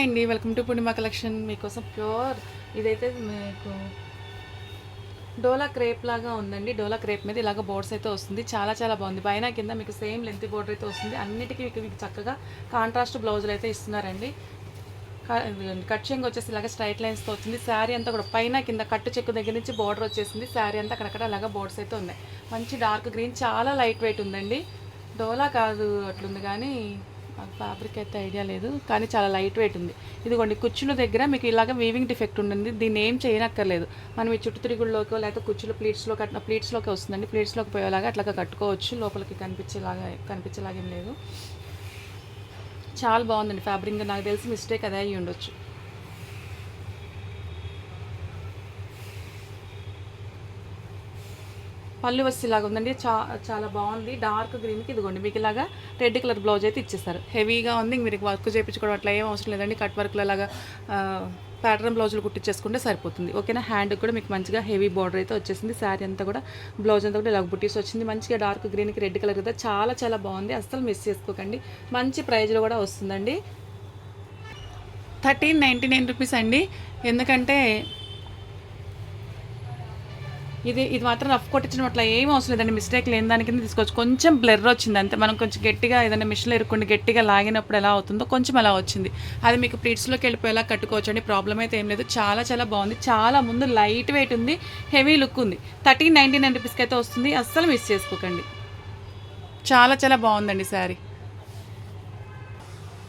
Hi అండి. Welcome to Purnima collection మీకోసం. Pure ఇదైతే మీకు డోలా క్రేప్ లాగా ఉందండి. డోలా క్రేప్ మీద ఇలాగ బోర్డ్స్ అయితే వస్తుంది. చాలా చాలా బాగుంది. పైన కింద మీకు సేమ్ లెంత్ బోర్డర్ అయితే వస్తుంది. అన్నిటికీ మీకు మీకు చక్కగా కాంట్రాస్ట్ బ్లౌజులు అయితే ఇస్తున్నారండి. కట్ చెంగ్ వచ్చేసి ఇలాగ స్ట్రైట్ లైన్స్తో వచ్చింది శారీ అంతా కూడా పైన కింద కట్టు చెక్కు దగ్గర నుంచి బోర్డర్ వచ్చేసింది. శారీ అంతా అక్కడక్కడ అలాగ బోర్డ్స్ అయితే ఉన్నాయి. మంచి డార్క్ గ్రీన్ చాలా లైట్ వెయిట్ ఉందండి. డోలా కాదు అట్లుంది కానీ ఫ్యాబ్రిక్ అయితే ఐడియా లేదు కానీ చాలా లైట్ వెయిట్ ఉంది. ఇదిగోండి కుచ్చుల దగ్గర మీకు ఇలాగ వీవింగ్ డిఫెక్ట్ ఉంటుంది దీన్ని ఏం చేయనక్కర్లేదు. మనం ఈ చుట్టు తిరుగుల్లోకో లేకపోతే కుచ్చులు ప్లీట్స్లో కట్టిన ప్లీట్స్లోకి వస్తుందండి. ప్లీట్స్లోకి పోయేలాగా అట్లాగా కట్టుకోవచ్చు. లోపలికి కనిపించేలాగా కనిపించేలాగేం లేదు. చాలా బాగుందండి ఫ్యాబ్రిక్ నాకు తెలిసి మిస్టేక్ అదే అయ్యి ఉండొచ్చు పళ్ళు వచ్చి ఉందండి. చా చాలా బాగుంది. డార్క్ గ్రీన్కి ఇదిగోండి. మీకు ఇలాగా రెడ్ కలర్ బ్లౌజ్ అయితే ఇచ్చేస్తారు. హెవీగా ఉంది. మీరు వర్క్ చేయించుకోవడం అట్లా ఏం అవసరం లేదండి. కట్ వర్క్లో అలాగా ప్యాటర్న్ బ్లౌజులు కుట్టించేసుకుంటే సరిపోతుంది. ఓకేనా? హ్యాండ్ కూడా మీకు మంచిగా హెవీ బార్డర్ అయితే వచ్చేసింది. శారీ అంతా కూడా బ్లౌజ్ అంతా కూడా ఇలా బుట్టీస్ వచ్చింది. మంచిగా డార్క్ గ్రీన్కి రెడ్ కలర్ కదా. చాలా చాలా బాగుంది. అస్సలు మిస్ చేసుకోకండి. మంచి ప్రైజ్లో కూడా వస్తుందండి. థర్టీన్ నైంటీ నైన్ రూపీస్ అండి. ఎందుకంటే ఇది ఇది మాత్రం రఫ్ కొట్టించడం అట్లా ఏం అవసరం లేదండి. మిస్టేక్ లేని దాని కింద తీసుకోవచ్చు. కొంచెం బ్లర్ వచ్చింది అంతే. మనం కొంచెం గట్టిగా ఏదైనా మిషన్లో ఇరుక్కుండి గట్టిగా లాగినప్పుడు ఎలా అవుతుందో కొంచెం అలా వచ్చింది. అది మీకు ప్లీట్స్లోకి వెళ్ళిపోయేలా కట్టుకోవచ్చు అండి ప్రాబ్లం అయితే ఏం లేదు. చాలా చాలా బాగుంది. చాలా ముందు లైట్ వెయిట్ ఉంది. హెవీ లుక్ ఉంది. థర్టీన్ నైంటీ నైన్ రూపీస్కి అయితే వస్తుంది. అస్సలు మిస్ చేసుకోకండి. చాలా చాలా బాగుందండి శారీ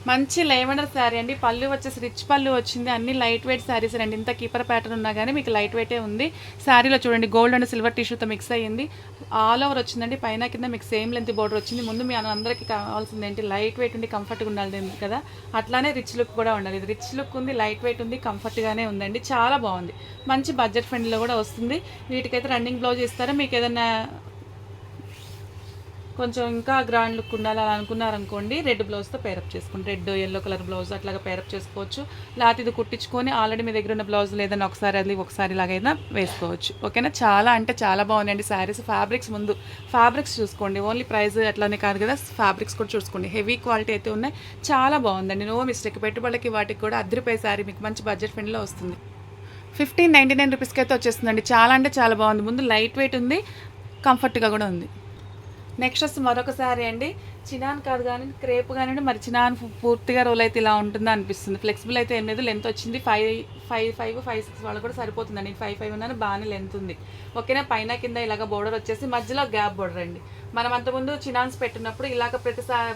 మంచి లెవెండర్ శారీ అండి. పళ్ళు వచ్చేసి రిచ్ పళ్ళు వచ్చింది. అన్ని లైట్ వెయిట్ శారీస్ అండి. ఇంత కీపర్ ప్యాటర్న్ ఉన్నా కానీ మీకు లైట్ వెయిటే ఉంది. శారీలో చూడండి గోల్డ్ అండ్ సిల్వర్ టిష్యూతో మిక్స్ అయ్యింది. ఆల్ ఓవర్ వచ్చిందండి. పైన కింద మీకు సేమ్ లెంత్ బోర్డర్ వచ్చింది. ముందు మీ అందరికీ కావాల్సింది ఏంటి? లైట్ వెయిట్ ఉండి కంఫర్ట్గా ఉండాలి కదా. అట్లానే రిచ్ లుక్ కూడా ఉండాలి. ఇది రిచ్ లుక్ ఉంది లైట్ వెయిట్ ఉంది కంఫర్ట్గానే ఉందండి. చాలా బాగుంది. మంచి బడ్జెట్ ఫ్రెండ్లో కూడా వస్తుంది. వీటికైతే రన్నింగ్ బ్లౌజ్ ఇస్తారా? మీకు ఏదైనా కొంచెం ఇంకా గ్రాండ్ లుక్ ఉండాలి అలా అనుకున్నారనుకోండి రెడ్ బ్లౌజ్తో పేరప్ చేసుకోండి. రెడ్ ఎల్లో కలర్ బ్లౌజ్ అట్లాగా పేరప్ చేసుకోవచ్చు. లేకపోతే ఇది కుట్టించుకొని ఆల్రెడీ మీ దగ్గర ఉన్న బ్లౌజ్ లేదని ఒకసారి అది ఒకసారి ఇలాగైనా వేసుకోవచ్చు. ఓకేనా చాలా అంటే చాలా బాగుందండి శారీస్ ఫ్యాబ్రిక్స్ ముందు ఫ్యాబ్రిక్స్ చూసుకోండి. ఓన్లీ ప్రైస్ అట్లానే కాదు కదా ఫ్యాబ్రిక్స్ కూడా చూసుకోండి. హెవీ క్వాలిటీ అయితే ఉన్నాయి. చాలా బాగుందండి. నో మిస్టేక్ పెట్టుబడికి వాటికి కూడా అద్దె శారీ మీకు మంచి బడ్జెట్ ఫ్రెండ్లో వస్తుంది. ఫిఫ్టీన్ నైంటీ నైన్ రూపీస్కి అయితే వచ్చేస్తుందండి. చాలా అంటే చాలా బాగుంది. ముందు లైట్ వెయిట్ ఉంది కంఫర్ట్గా కూడా ఉంది. నెక్స్ట్ వస్తే మరొక శారీ అండి. చినాన్ కాదు కానీ క్రేప్ కానివ్వండి మరి చినాన్ పూర్తిగా రోల్ అయితే ఇలా ఉంటుందా అనిపిస్తుంది. ఫ్లెక్సిబుల్ అయితే ఏం లేదు. లెంత్ వచ్చింది. Five five five five six వాళ్ళు కూడా సరిపోతుందండి. ఫైవ్ ఫైవ్ ఉన్నాను. బాగానే లెంత్ ఉంది. ఓకేనా? పైన కింద ఇలాగ బోర్డర్ వచ్చేసి మధ్యలో గ్యాప్ బోర్డర్ అండి. మనం అంతకుముందు చినాన్స్ పెట్టినప్పుడు ఇలాగ ప్రతిసారి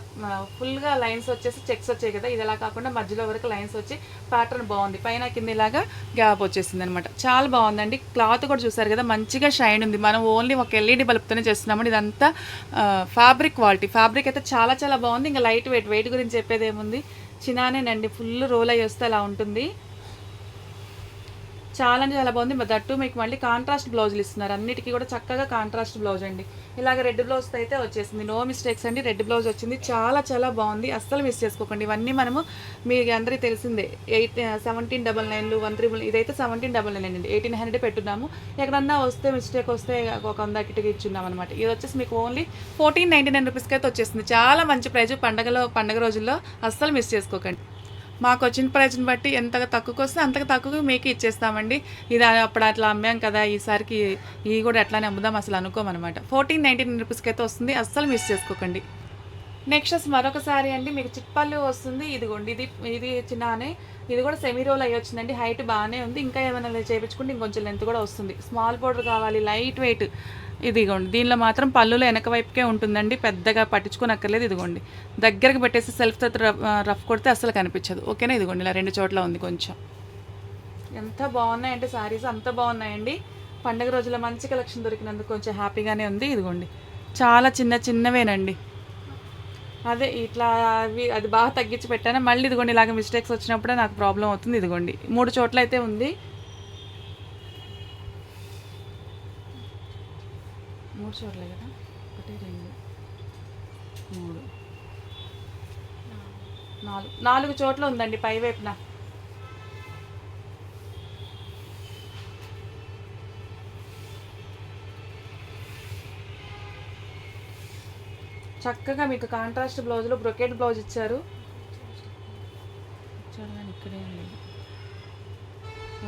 ఫుల్గా లైన్స్ వచ్చేసి చెక్స్ వచ్చాయి కదా ఇది ఎలా కాకుండా మధ్యలో వరకు లైన్స్ వచ్చి ప్యాటర్న్ బాగుంది. పైన కింద ఇలాగా గ్యాప్ వచ్చేసింది అనమాట చాలా బాగుందండి. క్లాత్ కూడా చూసారు కదా మంచిగా షైన్ ఉంది. మనం ఓన్లీ ఒక ఎల్ఈడి బల్బ్తోనే చేస్తున్నాము ఇదంతా ఫ్యాబ్రిక్ క్వాలిటీ. ఫ్యాబ్రిక్ అయితే చాలా చాలా బాగుంది. ఇంకా లైట్ వెయిట్ వెయిట్ గురించి చెప్పేది ఏముంది? చినానేనండి. ఫుల్ రోల్ అయ్యి వస్తే అలా ఉంటుంది. చాలా అంటే చాలా బాగుంది. మరి దట్టు మీకు మళ్ళీ కాంట్రాస్ట్ బ్లౌజులు ఇస్తున్నారు. అన్నిటికీ కూడా చక్కగా కాంట్రాస్ట్ బ్లౌజ్ అండి. ఇలాగ రెడ్ బ్లౌజ్ అయితే వచ్చేసింది. నో మిస్టేక్స్ అండి. రెడ్ బ్లౌజ్ వచ్చింది. చాలా చాలా బాగుంది. అస్సలు మిస్ చేసుకోకండి. ఇవన్నీ మనము మీకు అందరికీ తెలిసిందే. ఎయిట్ సెవెంటీన్ డబల్ నైన్లు వన్ త్రిబుల్ ఇదైతే సెవెంటీన్ డబల్ నైన్ అండి. ఎయిటీన్ హండ్రెడ్ పెట్టున్నాము. ఎక్కడన్నా వస్తే మిస్టేక్ వస్తే ఒక వంద కిటికీ ఇచ్చున్నాం అనమాట ఇది వచ్చేసి మీకు ఓన్లీ ఫోర్టీన్ నైంటీ నైన్ రూపీస్కి అయితే వచ్చేసింది. చాలా మంచి ప్రైజ్. పండగలో పండగ రోజుల్లో అస్సలు మిస్ చేసుకోకండి. మాకు వచ్చిన ప్రైజ్ని బట్టి ఎంత తక్కువకి వస్తే అంతకు తక్కువ మీకు ఇచ్చేస్తామండి. ఇది అప్పుడు అట్లా అమ్మాం కదా ఈసారికి ఇవి కూడా ఎట్లానే అమ్ముదాం అసలు అనుకోమన్నమాట ఫోర్టీన్ నైన్టీన్ రూపీస్కి అయితే వస్తుంది అస్సలు మిస్ చేసుకోకండి. నెక్స్ట్ మరొకసారి మరొక సారీ అండి మీకు చిట్పల్లి వస్తుంది ఇదిగోండి ఇది ఇది చిన్ననే ఇది కూడా సెమీ రోల్ అయ్యి వచ్చిందండి హైట్ బాగానే ఉంది ఇంకా ఏమైనా చేయించుకుంటే ఇంకొంచెం లెంత్ కూడా వస్తుంది. స్మాల్ బోర్డర్ కావాలి లైట్ వెయిట్ ఇదిగోండి. దీనిలో మాత్రం పళ్ళులో వెనక వైపుకే ఉంటుందండి. పెద్దగా పట్టించుకోనక్కర్లేదు. ఇదిగోండి. దగ్గరకు పెట్టేసి సెల్ఫ్తో రఫ్ కొడితే అస్సలు కనిపించదు. ఓకేనా? ఇదిగోండి. ఇలా రెండు చోట్ల ఉంది కొంచెం. ఎంత బాగున్నాయంటే సారీస్ అంత బాగున్నాయండి. పండగ రోజుల మంచి కలెక్షన్ దొరికినందుకు కొంచెం హ్యాపీగానే ఉంది. ఇదిగోండి. చాలా చిన్న చిన్నవేనండి. అదే ఇట్లా అవి అది బాగా తగ్గించి పెట్టాను. మళ్ళీ ఇదిగోండి ఇలాగ మిస్టేక్స్ వచ్చినప్పుడే నాకు ప్రాబ్లం అవుతుంది. ఇదిగోండి. మూడు చోట్ల అయితే ఉంది. మూడు చోట్లే కదా? ఒకటి రెండు మూడు. నాలుగు. నాలుగు చోట్ల ఉందండి పై వైపున. చక్కగా మీకు కాంట్రాస్ట్ బ్లౌజ్లో బ్రొకెట్ బ్లౌజ్ ఇచ్చారు. ఇచ్చాడు ఇక్కడే లేదు.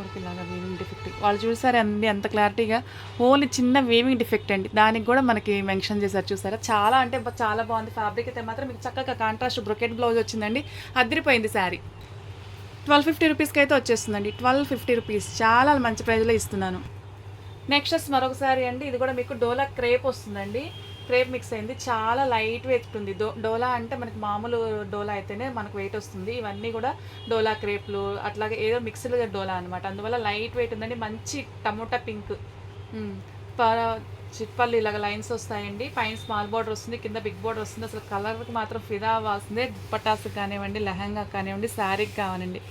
ఊరికి ఇలాగా వీవింగ్ డిఫెక్ట్ వాళ్ళు చూసారు అండి ఎంత క్లారిటీగా ఓన్లీ చిన్న వీవింగ్ డిఫెక్ట్ అండి. దానికి కూడా మనకి మెన్షన్ చేశారు చూసారా? చాలా అంటే చాలా బాగుంది. ఫ్యాబ్రిక్ అయితే మాత్రం మీకు చక్కగా కాంట్రాస్ట్ బ్రొకెట్ బ్లౌజ్ వచ్చిందండి. అదిరిపోయింది శారీ ట్వెల్వ్ ఫిఫ్టీ రూపీస్కి అయితే వచ్చేస్తుందండి. ట్వెల్వ్ ఫిఫ్టీ రూపీస్ చాలా మంచి ప్రైస్లో ఇస్తున్నాను. నెక్స్ట్ మరొకసారి అండి. ఇది కూడా మీకు డోలా క్రేప్ వస్తుందండి. క్రేప్ మిక్స్ అయింది. చాలా లైట్ వెయిట్ ఉంది. డో డోలా అంటే మనకి మామూలు డోలా అయితేనే మనకు వెయిట్ వస్తుంది. ఇవన్నీ కూడా డోలా క్రేప్లు అట్లాగే ఏదో మిక్స్డ్గా డోలా అనమాట అందువల్ల లైట్ వెయిట్ ఉందండి. మంచి టమోటా పింక్. చిట్పల్లి ఇలాగ లైన్స్ వస్తాయండి. పైన స్మాల్ బార్డర్ వస్తుంది. కింద బిగ్ బార్డర్ వస్తుంది. అసలు కలర్కి మాత్రం ఫిదా అవ్వాల్సిందే దుప్పటాస్ కానివ్వండి లెహంగా కానివ్వండి శారీకి కానివ్వండి.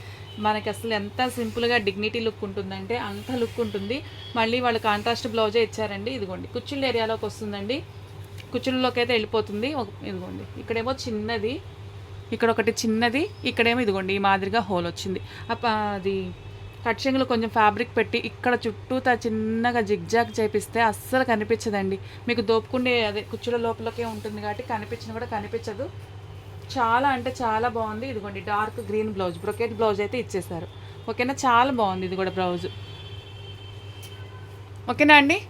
మనకి అసలు ఎంత సింపుల్గా డిగ్నిటీ లుక్ ఉంటుందంటే అంత లుక్ ఉంటుంది. మళ్ళీ వాళ్ళు కాంట్రాస్ట్ బ్లౌజే ఇచ్చారండి. ఇదిగోండి. కుచ్చుళ్ళ ఏరియాలోకి వస్తుందండి. కుచ్చుల్లోకి అయితే వెళ్ళిపోతుంది. ఒక- ఇదిగోండి ఇక్కడేమో చిన్నది ఇక్కడ ఒకటి చిన్నది ఇక్కడేమో ఇదిగోండి ఈ మాదిరిగా హోల్ వచ్చింది. అప్ప అది కట్ చెంగులు కొంచెం ఫ్యాబ్రిక్ పెట్టి ఇక్కడ చుట్టూతా చిన్నగా జిగ్జాగ్ చేపిస్తే అస్సలు కనిపించదండి. మీకు దోపుకుండే అదే కుచ్చుల లోపలకే ఉంటుంది కాబట్టి కనిపించిన కూడా కనిపించదు. చాలా అంటే చాలా బాగుంది. ఇదిగోండి dark green blouse brocade blouse అయితే ఇచ్చేసారు ఓకేనా? చాలా బాగుంది ఇది కూడా బ్లౌజ్. ఓకేనా అండి?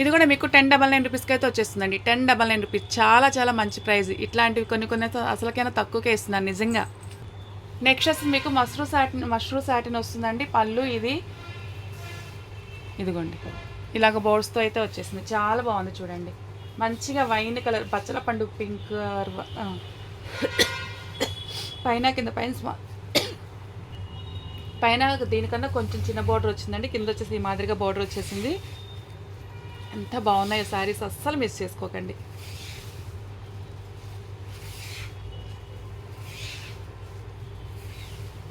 ఇది కూడా మీకు టెన్ డబల్ నైన్ రూపీస్కి అయితే వచ్చేస్తుందండి. టెన్ డబల్ నైన్ రూపీస్ చాలా చాలా మంచి ప్రైస్. ఇట్లాంటివి కొన్ని కొన్ని అసలుకైనా తక్కువకే ఇస్తున్నాను నిజంగా. నెక్స్ట్ మీకు మష్రూ సాటిన్ మష్రూ సాటిన్ వస్తుందండి. పళ్ళు ఇది. ఇదిగోండి. ఇలాగ బోర్డ్స్తో అయితే వచ్చేసింది. చాలా బాగుంది చూడండి. మంచిగా వైన్ కలర్ పచ్చల పండు పింక్ పైన కింద పైన స్మా పైన దీనికన్నా కొంచెం చిన్న బోర్డర్ వచ్చిందండి. కింద వచ్చేసి ఈ మాదిరిగా బోర్డర్ వచ్చేసింది. ఎంత బాగున్నాయో శారీస్ అస్సలు మిస్ చేసుకోకండి.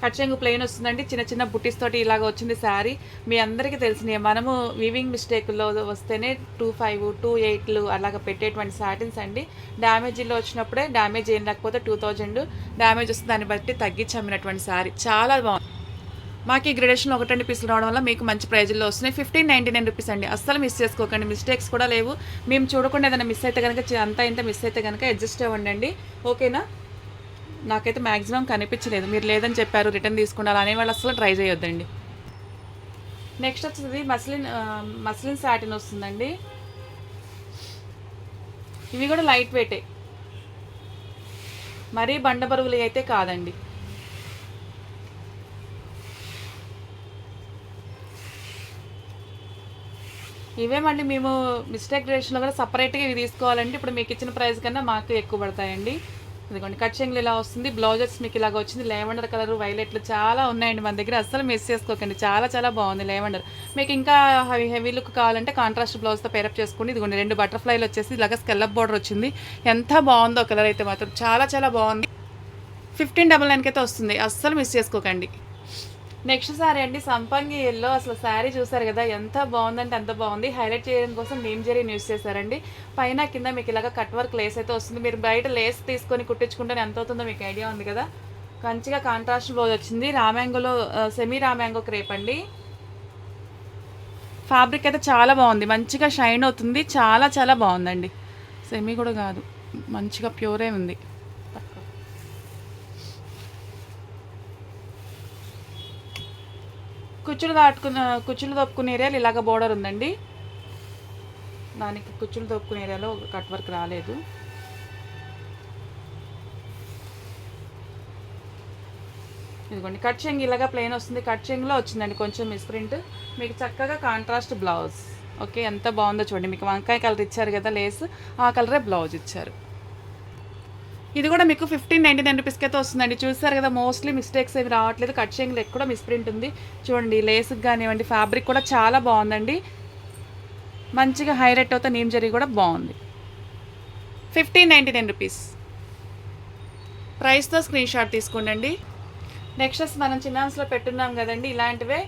కట్చెంగు ప్లెయిన్ వస్తుందండి. చిన్న చిన్న బుట్టీస్ తోటి ఇలాగ వచ్చింది శారీ. మీ అందరికీ తెలిసినవి మనము వీవింగ్ మిస్టేక్లో వస్తేనే టూ ఫైవ్ టూ ఎయిట్లు అలాగ పెట్టేటువంటి శాటిన్స్ అండి. డ్యామేజీలో వచ్చినప్పుడే డ్యామేజ్ ఏం లేకపోతే టూ థౌజండ్ డ్యామేజ్ వస్తుంది దాన్ని బట్టి తగ్గించి అమ్మినటువంటి శారీ. చాలా బాగుంది. మాకు ఈ గ్రేడేషన్లో ఒకటి రెండు పీసులు రావడం వల్ల మీకు మంచి ప్రైజ్లో వస్తున్నాయి. ఫిఫ్టీన్ నైంటీ నైన్ రూపీస్ అండి. అస్సలు మిస్ చేసుకోకండి. మిస్టేక్స్ కూడా లేవు. మేము చూడకుండా ఏదైనా మిస్ అయితే కనుక అంతా ఇంత మిస్ అయితే కనుక అడ్జస్ట్ అవ్వండి ఓకేనా నాకైతే మ్యాక్సిమం కనిపించలేదు. మీరు లేదని చెప్పారు రిటర్న్ తీసుకుండాలి అనే వాళ్ళు అసలు ట్రై చేయొద్దండి. నెక్స్ట్ వచ్చేది మస్లిన్ మస్లిన్ శాటిన్ వస్తుందండి. ఇవి కూడా లైట్ వెయిటే మరీ బండ బరువులు అయితే కాదండి. ఇవే మళ్ళీ మేము మిస్టేక్ రేషన్లో కూడా సపరేట్గా ఇవి తీసుకోవాలంటే ఇప్పుడు మీకు ఇచ్చిన ప్రైస్ కన్నా మాకు ఎక్కువ పడతాయండి. ఇదిగోండి కట్ చెంగులు ఇలా వస్తుంది. బ్లౌజెస్ మీకు ఇలాగ వచ్చింది. లెవెండర్ కలర్ వైలెట్లు చాలా ఉన్నాయండి మన దగ్గర. అస్సలు మిస్ చేసుకోకండి. చాలా చాలా బాగుంది లెవెండర్ మీకు ఇంకా హెవీ హెవీ లుక్ కావాలంటే కాంట్రాస్ట్ బ్లౌజ్తో పేరప్ చేసుకోండి. ఇదిగోండి రెండు బటర్ఫ్లైలు వచ్చేసి ఇలాగ స్కెల్లప్ బోర్డర్ వచ్చింది. ఎంత బాగుందో కలర్ అయితే మాత్రం. చాలా చాలా బాగుంది. ఫిఫ్టీన్ డబల్ నైన్కి అయితే వస్తుంది. అస్సలు మిస్ చేసుకోకండి. నెక్స్ట్ సారీ అండి సంపంగి ఎల్లో అసలు శారీ చూసారు కదా ఎంత బాగుందంటే అంత బాగుంది. హైలైట్ చేయడం కోసం నేమ్ జెరీని యూస్ చేశారండి. పైన కింద మీకు ఇలాగ కట్ వర్క్ లేస్ అయితే వస్తుంది. మీరు బయట లేస్ తీసుకొని కుట్టించుకుంటే ఎంత అవుతుందో మీకు ఐడియా ఉంది కదా. మంచిగా కాంట్రాస్ట్ బ్లౌజ్ వచ్చింది. రామ్యాంగోలో సెమీ రామ్యాంగో క్రేప్ అండి. ఫ్యాబ్రిక్ అయితే చాలా బాగుంది. మంచిగా షైన్ అవుతుంది. చాలా చాలా బాగుందండి. సెమీ కూడా కాదు. మంచిగా ప్యూరే ఉంది. కుచ్చులు దాటుకున్న కుచ్చులు తొప్పుకునే ఏరియాలో ఇలాగ బోర్డర్ ఉందండి. దానికి కుచ్చులు తొప్పుకునే ఏరియాలో కట్ వర్క్ రాలేదు. ఇదిగోండి కట్ చెంగ్ ఇలాగా ప్లెయిన్ వస్తుంది. కట్ చెంగ్లో వచ్చిందండి కొంచెం మిస్ప్రింట్ మీకు చక్కగా కాంట్రాస్ట్ బ్లౌజ్ ఓకే ఎంత బాగుందో చూడండి. మీకు వంకాయ కలర్ ఇచ్చారు కదా లేస్ ఆ కలరే బ్లౌజ్ ఇచ్చారు. ఇది కూడా మీకు ఫిఫ్టీన్ నైంటీ నైన్ రూపీస్కి అయితే వస్తుందండి. చూసారు కదా మోస్ట్లీ మిస్టేక్స్ ఏమి రావట్లేదు. కట్ చేయంగా ఎక్కడ మిస్ప్రింట్ ఉంది. చూడండి లేస్కి కానివ్వండి ఫ్యాబ్రిక్ కూడా చాలా బాగుందండి. మంచిగా హైలైట్ అవుతా నీమ్ జరీ కూడా బాగుంది. ఫిఫ్టీన్ నైంటీ నైన్ రూపీస్ ప్రైస్తో స్క్రీన్ షాట్ తీసుకోండి నెక్స్ట్ మనం చిన్నాన్స్లో పెట్టున్నాం కదండి ఇలాంటివే.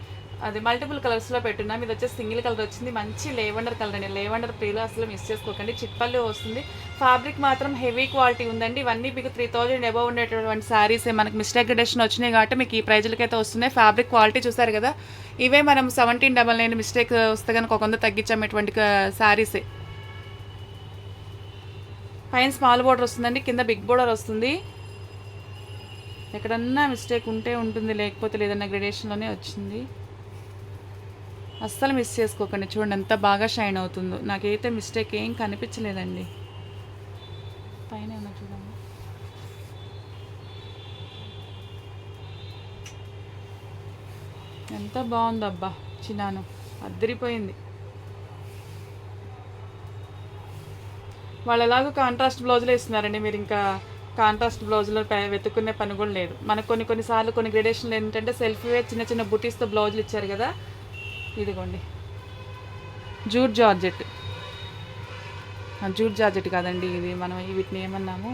అది మల్టిపుల్ కలర్స్లో పెట్టున్నాం ఇది వచ్చేసి సింగిల్ కలర్ వచ్చింది మంచి లేవెండర్ కలర్ అండి. లేవెండర్ ప్రీలో అసలు మిస్ చేసుకోకండి. చిట్పల్లి వస్తుంది. ఫ్యాబ్రిక్ మాత్రం హెవీ క్వాలిటీ ఉందండి. ఇవన్నీ మీకు త్రీ థౌజండ్ అబవ్ ఉండేటటువంటి శారీస్ మనకి మిస్టేక్ గ్రేడేషన్ వచ్చినాయి కాబట్టి మీకు ఈ ప్రైజులకి అయితే వస్తున్నాయి. ఫ్యాబ్రిక్ క్వాలిటీ చూసారు కదా ఇవే మనం సెవెంటీన్ డబల్ నైన్ మిస్టేక్ వస్తే కనుక ఒక వంద తగ్గించామేటువంటి శారీసే పైన స్మాల్ బోర్డర్ వస్తుందండి కింద బిగ్ బోర్డర్ వస్తుంది. ఎక్కడన్నా మిస్టేక్ ఉంటే ఉంటుంది లేకపోతే లేదన్న గ్రెడేషన్లోనే వచ్చింది. అస్సలు మిస్ చేసుకోకండి. చూడండి ఎంత బాగా షైన్ అవుతుందో. నాకైతే మిస్టేక్ ఏం కనిపించలేదండి. పైన ఏమన్నా చూడండి. ఎంత బాగుంది అబ్బా చిన్నాను. అద్దరిపోయింది. వాళ్ళు ఎలాగో కాంట్రాస్ట్ బ్లౌజులు ఇస్తున్నారండి మీరు. ఇంకా కాంట్రాస్ట్ బ్లౌజులు వెతుక్కునే పని కూడా లేదు. మనకు కొన్ని కొన్నిసార్లు కొన్ని గ్రేడేషన్లు ఏంటంటే సెల్ఫీవే చిన్న చిన్న బుటీస్తో బ్లౌజులు ఇచ్చారు కదా. ఇదిగోండి. Jute georgette. జూట్ జార్జెట్ కాదండి ఇది మనం వీటిని ఏమన్నాము?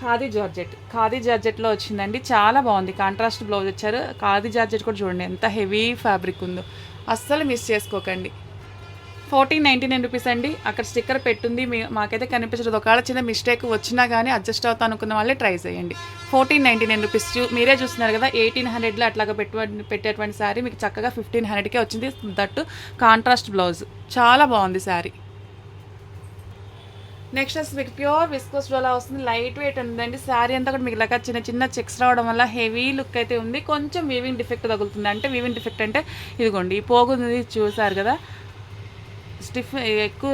ఖాదీ జార్జెట్. ఖాదీ జార్జెట్లో వచ్చిందండి చాలా బాగుంది. కాంట్రాస్ట్ బ్లౌజ్ ఇచ్చారు. ఖాదీ జార్జెట్ కూడా చూడండి ఎంత హెవీ ఫ్యాబ్రిక్ ఉందో. అస్సలు మిస్ చేసుకోకండి. ఫోర్టీన్ నైంటీ నైన్ రూపీస్ అండి. అక్కడ స్టిక్కర్ పెట్టుంది. మీ మాకైతే కనిపించదు. ఒకవేళ చిన్న మిస్టేక్ వచ్చినా కానీ అడ్జస్ట్ అవుతా అనుకున్న వాళ్ళే ట్రై చేయండి. ఫోర్టీన్ నైంటీ నైన్ రూపీస్ చూ మీరే చూస్తున్నారు కదా ఎయిటీన్ హండ్రెడ్లో అట్లాగా పెట్టు పెట్టేటువంటి శారీ. మీకు చక్కగా ఫిఫ్టీన్ హండ్రెడ్కే వచ్చింది. That contrast blouse. చాలా బాగుంది శారీ. నెక్స్ట్ అసలు మీకు ప్యూర్ విస్కోస్ డోలా వస్తుంది. లైట్ వెయిట్ ఉందండి. శారీ అంతా కూడా మీకు ఇలాగ చిన్న చిన్న చెక్స్ రావడం వల్ల హెవీ లుక్ అయితే ఉంది. కొంచెం వీవింగ్ డిఫెక్ట్ తగులుతుంది. అంటే వీవింగ్ డిఫెక్ట్ అంటే ఇదిగోండి ఈ చూసారు కదా. స్టిఫ్ ఎక్కువ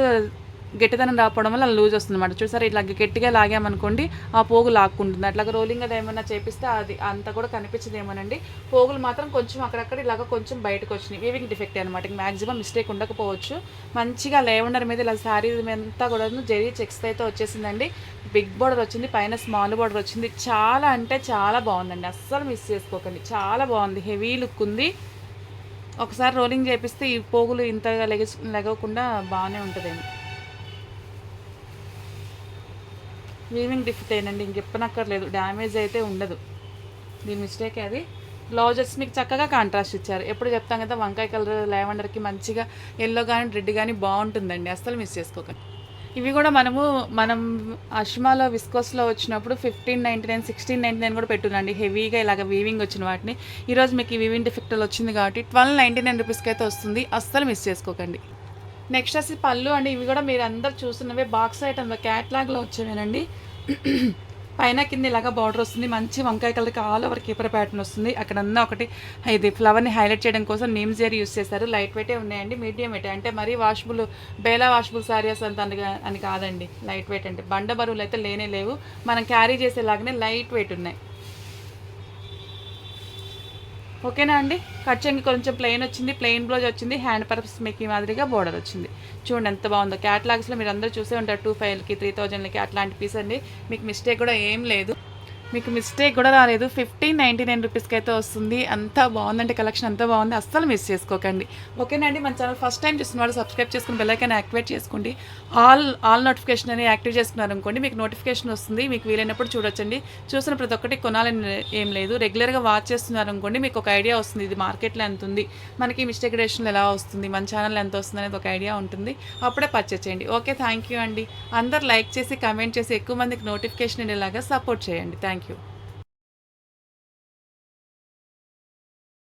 గట్టిదనం రాకపోవడం వల్ల లూజ్ వస్తుంది అనమాట చూసారా ఇట్లా గట్టిగా లాగామనుకోండి ఆ పోగు లాక్కుంటుంది. అట్లా రోలింగ్ అది ఏమైనా చేపిస్తే అది అంత కూడా కనిపించదు ఏమోనండి పోగులు మాత్రం కొంచెం అక్కడక్కడ ఇలాగ కొంచెం బయటకు వచ్చినాయి వీవింగ్ డిఫెక్ట్ అనమాట మ్యాక్సిమం మిస్టేక్ ఉండకపోవచ్చు. మంచిగా లేవండర్ మీద ఇలా శారీ అంతా కూడా జరీ చెక్స్ అయితే వచ్చేసిందండి. బిగ్ బోర్డర్ వచ్చింది పైన స్మాల్ బోర్డర్ వచ్చింది. చాలా అంటే చాలా బాగుందండి. అస్సలు మిస్ చేసుకోకండి. చాలా బాగుంది. హెవీ లుక్ ఉంది. ఒకసారి రోలింగ్ చేపిస్తే ఈ పోగులు ఇంతగా లెగ లెగకుండా బాగానే ఉంటుందేమో. వీవింగ్ డిఫెక్ట్ ఏనండి ఇంకెప్పనక్కర్లేదు డ్యామేజ్ అయితే ఉండదు. దీని మిస్టేక్ అది. బ్లౌజెస్ మీకు చక్కగా కాంట్రాస్ట్ ఇచ్చారు. ఎప్పుడు చెప్తాం కదా వంకాయ కలర్ లావెండర్కి మంచిగా ఎల్లో కానీ రెడ్ కానీ బాగుంటుందండి. అస్సలు మిస్ చేసుకోకండి. ఇవి కూడా మనము మనం అష్మాలో విస్కోస్లో వచ్చినప్పుడు fifteen ninety nine sixteen ninety nine కూడా పెట్టునండి హెవీగా ఇలాగ వీవింగ్ వచ్చిన వాటిని. ఈరోజు మీకు ఈ వీవింగ్ డిఫెక్ట్ వచ్చింది కాబట్టి ట్వెల్వ్ నైంటీ నైన్ రూపీస్కి అయితే వస్తుంది. అస్సలు మిస్ చేసుకోకండి. నెక్స్ట్ వచ్చి పళ్ళు అండి. ఇవి కూడా మీరు అందరు చూస్తున్నవే బాక్స్ ఐటమ్ క్యాట్లాగ్లో వచ్చేవేనండి. పైన కింద ఇలాగా బార్డర్ వస్తుంది. మంచి వంకాయ కలర్కి ఆల్ ఓవర్ కీపర్ ప్యాటర్న్ వస్తుంది. అక్కడన్నా ఒకటి ఇది ఫ్లవర్ని హైలైట్ చేయడం కోసం నేమ్ జరీ యూస్ చేశారు. లైట్ వెయిటే ఉన్నాయండి మీడియం వెయిట్ అంటే మరీ వాషబుల్ బేలా వాషబుల్ శారీస్ అంత అని కాదండి. లైట్ వెయిట్ అంటే బండ బరువులు అయితే లేనే లేవు. మనం క్యారీ చేసేలాగానే లైట్ వెయిట్ ఉన్నాయి. ఓకేనా అండి? కట్ చెంగి కొంచెం ప్లెయిన్ వచ్చింది. ప్లెయిన్ బ్లౌజ్ వచ్చింది. హ్యాండ్ పర్పస్ మీకు ఈ మాదిరిగా బోర్డర్ వచ్చింది. చూడండి ఎంత బాగుందో. క్యాటలాగ్స్లో మీరు అందరూ చూసే ఉంటారు. టూ ఫైవ్కి త్రీ థౌజండ్లకి అట్లాంటి పీస్ అండి. మీకు మిస్టేక్ కూడా ఏం లేదు. మీకు మిస్టేక్ కూడా రాలేదు. ఫిఫ్టీన్ నైంటీ నైన్ రూపీస్కి అయితే వస్తుంది. అంత బాగుందంటే కలెక్షన్ అంతా బాగుంది. అస్సలు మిస్ చేసుకోకండి. ఓకేనండి మన ఛానల్ ఫస్ట్ టైం చూసిన వాళ్ళు సబ్స్క్రైబ్ చేసుకుని బెల్లైకాన్ యాక్టివేట్ చేసుకోండి. ఆల్ ఆల్ నోటిఫికేషన్ అని యాక్టివ్ చేసుకున్నారు అనుకోండి మీకు నోటిఫికేషన్ వస్తుంది. మీకు వీలైనప్పుడు చూడొచ్చండి. చూసిన ప్రతి ఒక్కటి కొనాలని ఏం లేదు. రెగ్యులర్గా వాచ్ చేస్తున్నారు అనుకోండి మీకు ఒక ఐడియా వస్తుంది. ఇది మార్కెట్లో ఎంత ఉంది? మనకి మిస్టేక్ రేషన్లు ఎలా వస్తుంది? మన ఛానల్ ఎంత వస్తుంది అనేది ఒక ఐడియా ఉంటుంది. అప్పుడే పర్చేస్ చేయండి. ఓకే థ్యాంక్ యూ అండి. అందరు లైక్ చేసి కమెంట్ చేసి ఎక్కువ మందికి నోటిఫికేషన్ ఇలాగా సపోర్ట్ చేయండి. Thank you